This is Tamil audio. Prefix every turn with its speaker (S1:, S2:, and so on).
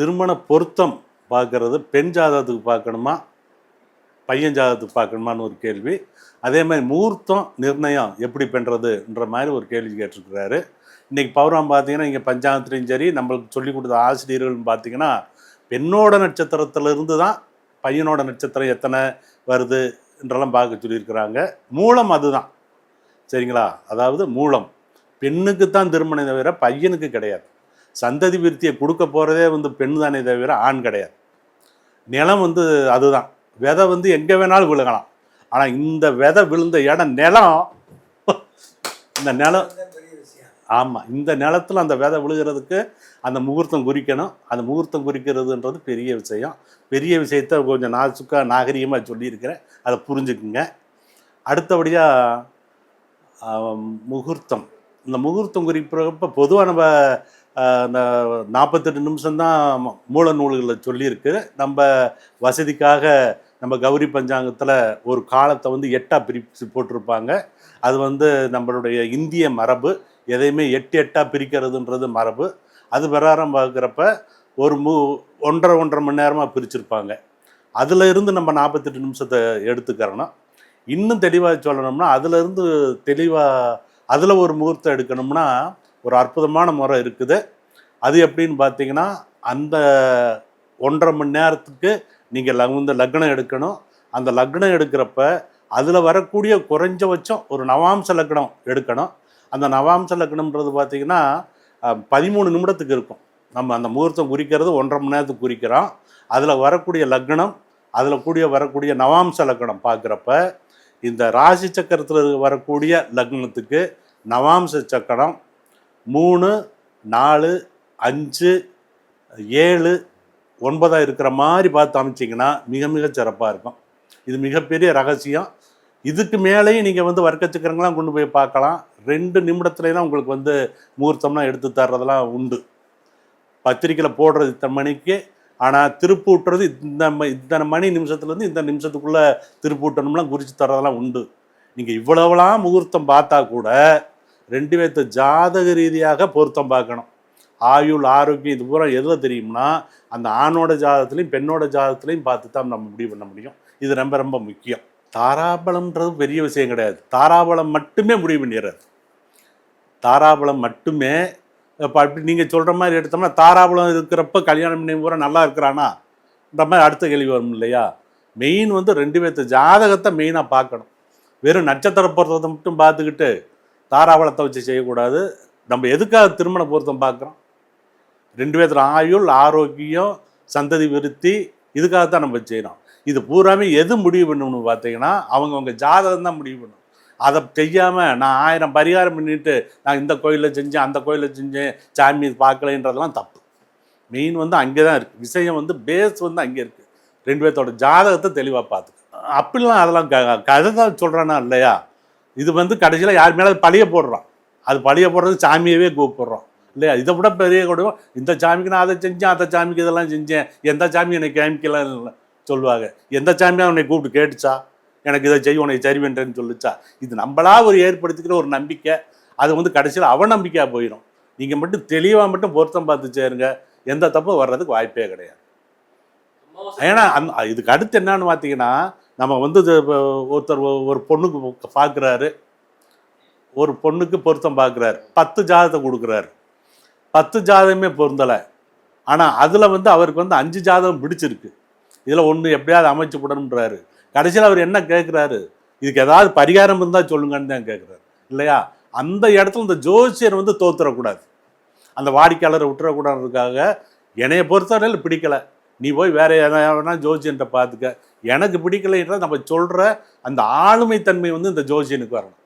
S1: திருமண பொருத்தம் பார்க்குறது பெண் ஜாதகத்துக்கு பார்க்கணுமா? பையன் ஜாதகத்துக்கு பார்க்கணுமான்னு ஒரு கேள்வி. அதே மாதிரி முகூர்த்தம் நிர்ணயம் எப்படி பண்ணுறதுன்ற மாதிரி ஒரு கேள்வி கேட்டிருக்கிறாரு. இன்றைக்கி பௌரம் பார்த்தீங்கன்னா இங்கே பஞ்சாங்கத்துலேயும் சரி நம்மளுக்கு சொல்லிக் கொடுத்த ஆசிரியர்கள்னு பார்த்தீங்கன்னா பெண்ணோட நட்சத்திரத்திலிருந்து தான் பையனோட நட்சத்திரம் எத்தனை வருதுன்றெல்லாம் பார்க்க சொல்லியிருக்கிறாங்க. மூலம் அதுதான். சரிங்களா? அதாவது மூலம். பெண்ணுக்கு தான் திருமணம் தவிர பையனுக்கு கிடையாது. சந்ததி விருத்தியை கொடுக்க போகிறதே வந்து பெண் தானே தவிர ஆண் கிடையாது. நிலம் வந்து அதுதான். விதை வந்து எங்கே வேணாலும் விழுகலாம். ஆனால் இந்த விதை விழுந்த இடம் நிலம். இந்த நிலம் ஆமாம் இந்த நிலத்தில் அந்த விதை விழுகிறதுக்கு அந்த முகூர்த்தம் குறிக்கணும். அந்த முகூர்த்தம் குறிக்கிறதுன்றது பெரிய விஷயம். பெரிய விஷயத்த கொஞ்சம் நாசுக்காக நாகரிகமாக சொல்லியிருக்கிறேன். அதை புரிஞ்சுக்குங்க. அடுத்தபடியாக முகூர்த்தம். இந்த முகூர்த்தம் குறிப்பிட்றப்ப பொதுவாக நம்ம அந்த இந்த நாற்பத்தெட்டு நிமிஷம்தான் மூல நூல்களில் சொல்லியிருக்கு. நம்ம வசதிக்காக நம்ம கௌரி பஞ்சாங்கத்தில் ஒரு காலத்தை வந்து எட்டாக பிரித்து போட்டிருப்பாங்க. அது வந்து நம்மளுடைய இந்திய மரபு. எதையுமே எட்டு எட்டாக பிரிக்கிறதுன்றது மரபு. அது பிரகாரம் பார்க்குறப்ப ஒரு மு ஒன்றரை ஒன்றரை மணி நேரமாக பிரிச்சிருப்பாங்க. அதில் இருந்து நம்ம நாற்பத்தெட்டு நிமிஷத்தை எடுத்துக்கிறணும் இன்னும் தெளிவாக சொல்லணும்னா அதிலிருந்து தெளிவாக அதில் ஒரு முகூர்த்தம் எடுக்கணும்னா ஒரு அற்புதமான முறை இருக்குது. அது எப்படின்னு பார்த்தீங்கன்னா அந்த ஒன்றரை மணி நேரத்துக்கு நீங்கள் வந்து லக்னம் எடுக்கணும். அந்த லக்னம் எடுக்கிறப்ப அதில் வரக்கூடிய குறைஞ்சபட்சம் ஒரு நவாம்ச லக்னம் எடுக்கணும். அந்த நவாம்ச லக்னம்ன்றது பார்த்தீங்கன்னா பதிமூணு நிமிடத்துக்கு இருக்கும். நம்ம அந்த முகூர்த்தம் குறிக்கிறது ஒன்றரை மணி நேரத்துக்கு குறிக்கிறோம். அதில் வரக்கூடிய லக்னம் அதில் கூடிய வரக்கூடிய நவாம்ச லக்னம் பார்க்குறப்ப இந்த ராசி சக்கரத்தில் வரக்கூடிய லக்னத்துக்கு நவாம்ச சக்கரம் மூணு நாலு அஞ்சு ஏழு ஒன்பதாக இருக்கிற மாதிரி பார்த்து அமைச்சிங்கன்னா மிக மிக சிறப்பாக இருக்கும். இது மிகப்பெரிய ரகசியம். இதுக்கு மேலேயும் நீங்கள் வந்து வர்க்க கொண்டு போய் பார்க்கலாம். ரெண்டு நிமிடத்துலலாம் உங்களுக்கு வந்து முகூர்த்தம்லாம் எடுத்து தர்றதெல்லாம் உண்டு. பத்திரிக்கையில் போடுறது இத்தனை மணிக்கு ஆனால் திருப்பூட்டுறது இந்த ம- இத்தனை மணி நிமிஷத்துலேருந்து இந்த நிமிஷத்துக்குள்ளே திருப்பூட்டணும்லாம் குறித்து தர்றதெல்லாம் உண்டு. நீங்கள் இவ்வளவுலாம் முகூர்த்தம் பார்த்தா கூட ரெண்டு பேர்த்த ஜாதக ரீதியாக பொருத்தம் பார்க்கணும். ஆயுள் ஆரோக்கியம் இது பூரா எதில் தெரியும்னா அந்த ஆணோட ஜாதகத்துலையும் பெண்ணோட ஜாதகத்துலையும் பார்த்து தான் நம்ம முடிவு பண்ண முடியும். இது ரொம்ப ரொம்ப முக்கியம். தாராபலம்ன்றது பெரிய விஷயம் கிடையாது. தாராபலம் மட்டுமே முடிவு பண்ணிடுறது. தாராபலம் மட்டுமே இப்போ அப்படி நீங்கள் சொல்கிற மாதிரி எடுத்தோம்னா தாராபலம் இருக்கிறப்ப கல்யாணம் பண்ணி பூரா நல்லா இருக்கிறானா? இந்த மாதிரி அடுத்த கேள்வி வரும் இல்லையா? மெயின் வந்து ரெண்டு பேர்த்து ஜாதகத்தை மெயினாக பார்க்கணும். வெறும் நட்சத்திர பொருத்தத்தை மட்டும் பார்த்துக்கிட்டு தாராவளத்தை வச்சு செய்யக்கூடாது. நம்ம எதுக்காக திருமண பொருத்தம் பார்க்குறோம்? ரெண்டு பேர்த்துல ஆயுள் ஆரோக்கியம் சந்ததி விருத்தி இதுக்காகத்தான் நம்ம செய்கிறோம். இது பூராமே எது முடிவு பண்ணணும்னு பார்த்தீங்கன்னா அவங்கவுங்க ஜாதகம் தான் முடிவு பண்ணும். அதை செய்யாமல் நான் ஆயிரம் பரிகாரம் பண்ணிட்டு நான் இந்த கோயிலில் செஞ்சேன் அந்த கோயிலில் செஞ்சேன் சாமி பார்க்கலைன்றதெல்லாம் தப்பு. மெயின் வந்து அங்கே தான் இருக்குது விஷயம் வந்து பேஸ் வந்து அங்கே இருக்குது ரெண்டு பேர்த்தோட ஜாதகத்தை தெளிவாக பார்த்துக்க அப்படிலாம் அதெல்லாம் க கதை தான் சொல்கிறேன்னா இல்லையா? இது வந்து கடைசியில் யார் மேலே பழிய போடுறோம். அது பழிய போடுறது சாமியவே கூப்பிடுறோம். இல்லையா? இதை விட பெரிய கொடுவோம் இந்த சாமிக்கு நான் அதை செஞ்சேன் அந்த சாமிக்கு இதெல்லாம் செஞ்சேன். எந்த சாமி என்னை காமிக்கலாம் இல்லை சொல்லுவாங்க. எந்த சாமியாக உன்னை கூப்பிட்டு கேட்டுச்சா? எனக்கு இதை செய்ய உனக்கு சரி சொல்லிச்சா? இது நம்மளா ஒரு ஏற்படுத்திக்கிற ஒரு நம்பிக்கை. அது வந்து கடைசியில் அவநம்பிக்கையாக போயிடும் நீங்கள் மட்டும் தெளிவாக மட்டும் பொருத்தம் பார்த்து சேருங்க. எந்த தப்பும் வர்றதுக்கு வாய்ப்பே கிடையாது. ஏன்னா அந் இதுக்கு அடுத்து என்னன்னு பார்த்தீங்கன்னா நம்ம வந்து இது ஒருத்தர் ஒ- ஒரு பொண்ணுக்கு பார்க்குறாரு ஒரு பொண்ணுக்கு பொருத்தம் பார்க்குறாரு பத்து ஜாதகத்தை கொடுக்குறாரு. பத்து ஜாதகமே பொருந்தலை. ஆனால் அதில் வந்து அவருக்கு வந்து அஞ்சு ஜாதகம் பிடிச்சிருக்கு. இதில் ஒன்று எப்படியாவது அமைச்சு விடணுன்றாரு கடைசியில் அவர் என்ன கேட்குறாரு இதுக்கு ஏதாவது பரிகாரம் இருந்தால் சொல்லுங்கன்னு தான் கேட்குறாரு இல்லையா? அந்த இடத்துல இந்த ஜோசியர் வந்து தோத்துறக்கூடாது. அந்த வாடிக்கையாளரை விட்டுறக்கூடாதுக்காக என்னைய பொறுத்தவரையில் பிடிக்கலை. நீ போய் வேற எதனா ஜோசியன்ட்ட பார்த்துக்க எனக்கு பிடிக்கலைன்ற நம்ம சொல்கிற அந்த ஆளுமைத்தன்மை வந்து இந்த ஜோசியனுக்கு வரணும்.